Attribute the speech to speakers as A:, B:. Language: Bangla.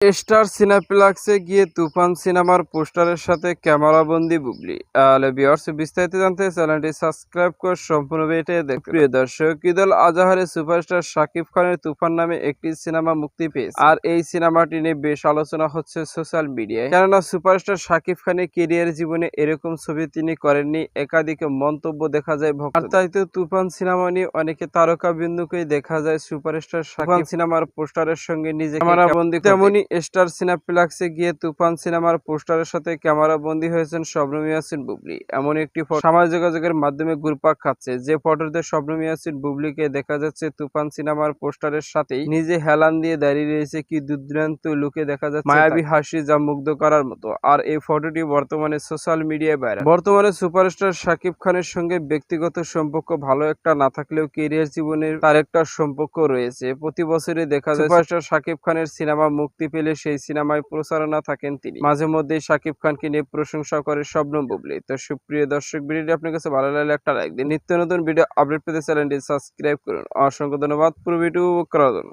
A: স্টার সিনেপ্লেক্সে গিয়ে তুফান সিনেমার পোস্টারের সাথে ক্যামেরাবন্দি বুবলি। তাহলে বিয়ার্স বিস্তারিত জানতে চ্যানেলটি সাবস্ক্রাইব করে সম্পূর্ণ ভিডিওটি দেখুন। প্রিয় দর্শক ঈদুল আজহারে সুপারস্টার শাকিব খানের তুফান নামে একটি সিনেমা মুক্তি পেয়েছে। আর এই সিনেমাটি নিয়ে বেশ আলোচনা হচ্ছে সোশ্যাল মিডিয়ায়। কেননা সুপারস্টার শাকিব খানের কেরিয়ার জীবনে এরকম ছবি তিনি করেননি একাধিক মন্তব্য দেখা যায় ভক্ত তাই তো তুফান সিনেমা নিয়ে অনেকে তারকা বিন্দুকেই দেখা যায় সুপারস্টার শাকিব। সিনেমার পোস্টারের সঙ্গে নিজে ক্যামেরাবন্দি তেমনি স্টার সিনেপ্লেক্সে গিয়ে তুফান সিনেমার পোস্টারের সাথে ক্যামেরা বন্দী হয়েছেন শবনম ইয়াসিন বুবলি। এমন একটি ফটো সামাজিক যোগাযোগের মাধ্যমে ঘুরপাক খাচ্ছে। যে ফটোতে শবনম ইয়াসিন বুবলিকে দেখা যাচ্ছে তুফান সিনেমার পোস্টারের সাথেই নিজে হেলান দিয়ে দাঁড়িয়ে রয়েছে কি দুর্দান্ত লুকে দেখা যাচ্ছে মায়াবী হাসি যা মুগ্ধ করার মতো। আর এই ফটোটি বর্তমানে সোশ্যাল মিডিয়ায় বাইরে বর্তমানে সুপারস্টার শাকিব খানের সঙ্গে ব্যক্তিগত সম্পর্ক ভালো একটা না থাকলেও কেরিয়ার জীবনের তার একটা সম্পর্ক রয়েছে। প্রতি বছরই দেখা যায় সুপারস্টার শাকিব খানের সিনেমা মুক্তি পেলে সেই সিনেমায় প্রচারণা থাকেন তিনি। মাঝে মধ্যে শাকিব খানকে নিয়ে প্রশংসা করে শবনম বুবলি। তো সুপ্রিয় দর্শক, ভিডিওটি আপনার কাছে ভালো লাগলে একটা লাইক দিন। নিত্য নতুন ভিডিও আপডেট পেতে চ্যানেলটি সাবস্ক্রাইব করুন। অসংখ্য ধন্যবাদ। পুরো ভিডিও করার জন্য।